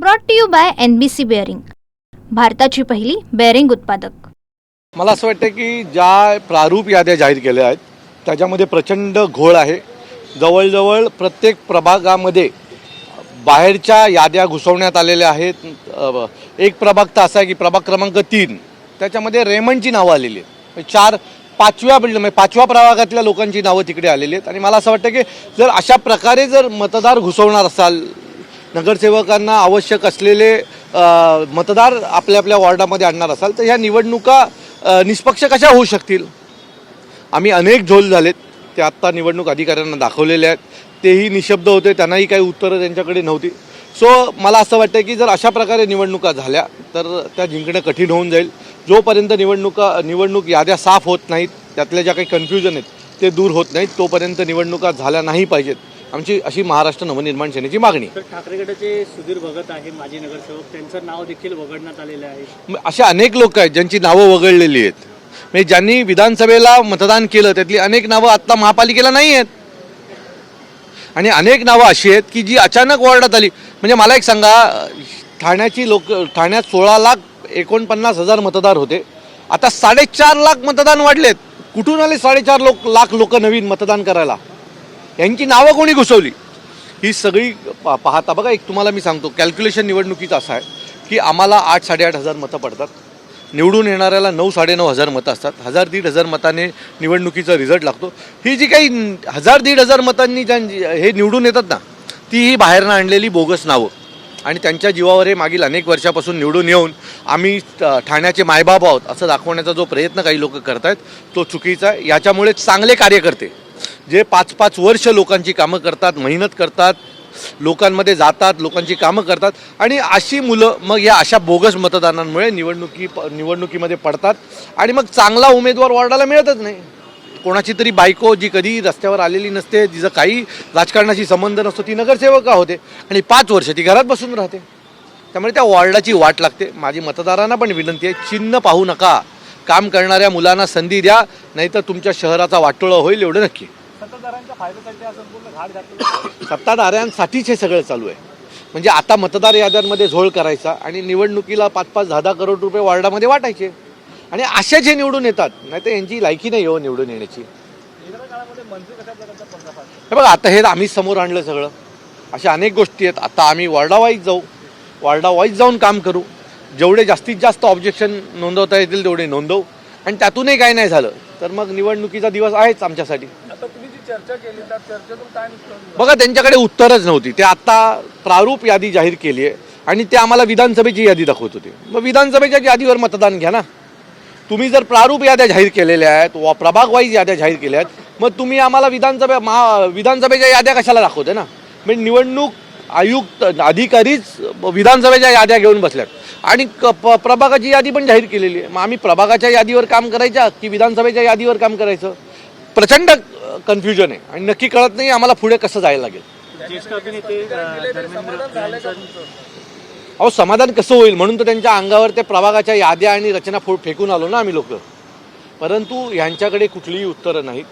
Brought to you by N B C bearing भारताची पहिली bearing उत्पादक. मला असं वाटतं की ज्या प्रारूप याद्या जाहीर केल्या आहेत त्याच्यामध्ये प्रचंड घोळ आहे. जवळजवळ प्रत्येक प्रभागामध्ये बाहेरच्या याद्या घुसवण्यात आलेल्या आहेत. एक प्रभाग तर असा आहे की प्रभाग क्रमांक तीन. त्याच्यामध्ये रेमंडची नावं आलेली आहेत. म्हणजे चार पाचव्या बिल्ड म्हणजे पाचव्या प्रभागातल्या लोकांची नावं तिकडे आलेली आहेत. आणि मला असं वाटतं की जर अशा प्रकारे जर मतदार घुसवणार असाल नगरसेवकांना आवश्यक असलेले मतदार आपल्या आपल्या वॉर्डामध्ये आणणार असाल तर ह्या निवडणुका निष्पक्ष कशा होऊ शकतील? आम्ही अनेक झोल झालेत ते आत्ता निवडणूक अधिकाऱ्यांना दाखवलेले आहेत. तेही निशब्द होते त्यांनाही काही उत्तरं त्यांच्याकडे नव्हती. सो मला असं वाटतं की जर अशा प्रकारे निवडणुका झाल्या तर त्या जिंकणं कठीण होऊन जाईल. जोपर्यंत निवडणुका निवडणूक याद्या साफ होत नाहीत त्यातल्या ज्या काही कन्फ्युजन आहेत ते दूर होत नाहीत तोपर्यंत निवडणुका झाल्या नाही पाहिजेत. आमची अशी महाराष्ट्र नवनिर्माण सेनेची मागणी. आहे. तर ठाकरे गटाचे सुधीर भगत आहे माजी नगरसेवक. त्यांचं नाव देखील वगळण्यात आलेलं आहे. असे अनेक लोक आहेत ज्यांची नावं वगळलेली आहेत. म्हणजे ज्यांनी विधानसभेला मतदान केलं त्यातली अनेक नावं आत्ता महापालिकेला नाही आहेत. आणि अनेक नावं अशी आहेत की जी अचानक वॉर्डात आली. म्हणजे मला एक सांगा ठाण्याची लोक ठाण्यात सोळा लाख एकोणपन्नास हजार मतदार होते. आता साडेचार लाख मतदान वाढलेत. कुठून आले साडेचार लोक लाख लोक नवीन मतदान करायला? यांची नावं कोणी घुसवली? ही सगळी पा पाहता बघा एक तुम्हाला मी सांगतो कॅल्क्युलेशन निवडणुकीचं असं आहे की आम्हाला आठ साडेआठ हजार मतं पडतात. निवडून येणाऱ्याला नऊ साडेनऊ हजार मतं असतात. हजार दीड हजार मताने निवडणुकीचा रिझल्ट लागतो. ही जी काही हजार दीड हजार मतांनी ज्या हे निवडून येतात ना ती ही बाहेरनं आणलेली बोगस नावं. आणि त्यांच्या जीवावर हे मागील अनेक वर्षापासून निवडून येऊन आम्ही ठाण्याचे मायबाप आहोत असं दाखवण्याचा जो प्रयत्न काही लोक करत आहेत तो चुकीचा आहे. याच्यामुळे चांगले कार्यकर्ते जे पाच पाच वर्ष लोकांची कामं करतात मेहनत करतात लोकांमध्ये जातात लोकांची कामं करतात आणि अशी मुलं मग या अशा बोगस मतदानांमुळे निवडणुकी निवडणुकीमध्ये पडतात आणि मग चांगला उमेदवार वॉर्डाला मिळतच नाही. कोणाची तरी बायको जी कधी रस्त्यावर आलेली नसते जिचं काही राजकारणाशी संबंध नसतो ती नगरसेवका होते आणि पाच वर्ष ती घरात बसून राहते. त्यामुळे त्या वॉर्डाची वाट लागते. माझी मतदारांना पण विनंती आहे चिन्ह पाहू नका. काम करणाऱ्या मुलांना संधी द्या नाहीतर तुमच्या शहराचा वाटोळा होईल एवढं नक्की. मतदारांच्या फायद्यासाठी हा संपूर्ण घाट घातला सत्ताधाऱ्यांसाठीच हे सगळं चालू आहे. म्हणजे आता मतदार याद्यांमध्ये झोळ करायचा आणि निवडणुकीला पाच पाच दहा दहा करोड रुपये वॉर्डामध्ये वाटायचे. आणि असे जे निवडून येतात नाही तर यांची लायकी नाही हो निवडून येण्याची. हे बघा आता हे आम्हीच समोर आणलं सगळं. अशा अनेक गोष्टी आहेत. आता आम्ही वॉर्डा वाईज जाऊ. वॉर्डा वाईज जाऊन काम करू. जेवढे जास्तीत जास्त ऑब्जेक्शन नोंदवता येतील तेवढे नोंदवू. आणि त्यातूनही काही नाही झालं. तर मग निवडणुकीचा दिवस आहेच आमच्यासाठी. चर्चा केली चर्चेतून काय बघा त्यांच्याकडे उत्तरच नव्हती. ते आता प्रारूप यादी जाहीर केली आहे आणि ते आम्हाला विधानसभेची यादी दाखवत होते. मग विधानसभेच्या यादीवर मतदान घ्या ना. तुम्ही जर प्रारूप याद्या जाहीर केलेल्या आहेत वा प्रभागवाईज याद्या जाहीर केल्या आहेत मग तुम्ही आम्हाला विधानसभा महा विधानसभेच्या याद्या कशाला दाखवते ना? म्हणजे निवडणूक आयुक्त अधिकारीच विधानसभेच्या याद्या घेऊन बसल्यात. आणि क- प- प्रभागाची यादी पण जाहीर केलेली आहे. मग आम्ही प्रभागाच्या यादीवर काम करायच्या की विधानसभेच्या यादीवर काम करायचं? प्रचंड कन्फ्युजन आहे. आणि नक्की कळत नाही आम्हाला पुढे कसं जायला लागेल. अहो समाधान कसं होईल? म्हणून तर त्यांच्या अंगावर ते प्रभागाच्या याद्या आणि रचना फो फेकून आलो ना आम्ही लोक. परंतु ह्यांच्याकडे कुठलीही उत्तरं नाहीत.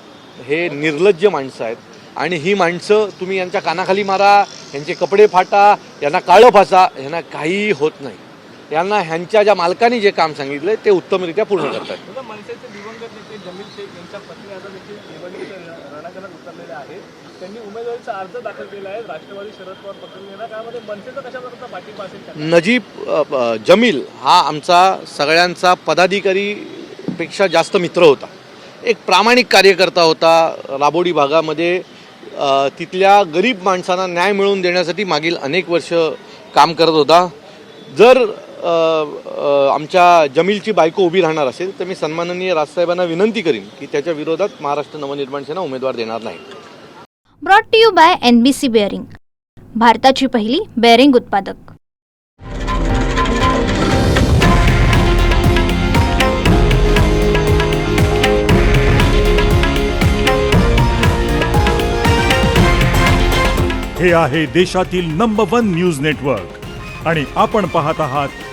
हे निर्लज्ज माणसं आहेत. आणि ही माणसं तुम्ही यांच्या कानाखाली मारा यांचे कपडे फाटा यांना काळं फासा यांना काहीही होत नाही. यांना ह्यांच्या ज्या मालकाने जे काम सांगितलं ते उत्तमरित्या पूर्ण करतात. पक्ष? नजीब जमील हा आमचा सगळ्यांचा पदाधिकारीपेक्षा जास्त मित्र होता. एक प्रामाणिक कार्यकर्ता होता. राबोडी भागामध्ये तिथल्या गरीब माणसांना न्याय मिळवून देण्यासाठी मागील अनेक वर्ष काम करत होता. जर आमच्या जमीलची बायको उभी राहणार असेल तर मी सन्माननीय राजसाहेबांना विनंती करीन की त्याच्या विरोधात महाराष्ट्र नवनिर्माण सेना उमेदवार देणार नाही. Brought to you by N B C bearing भारताची पहिली बेअरिंग उत्पादक. हे आहे देशातील नंबर वन न्यूज नेटवर्क आणि आपण पाहत आहात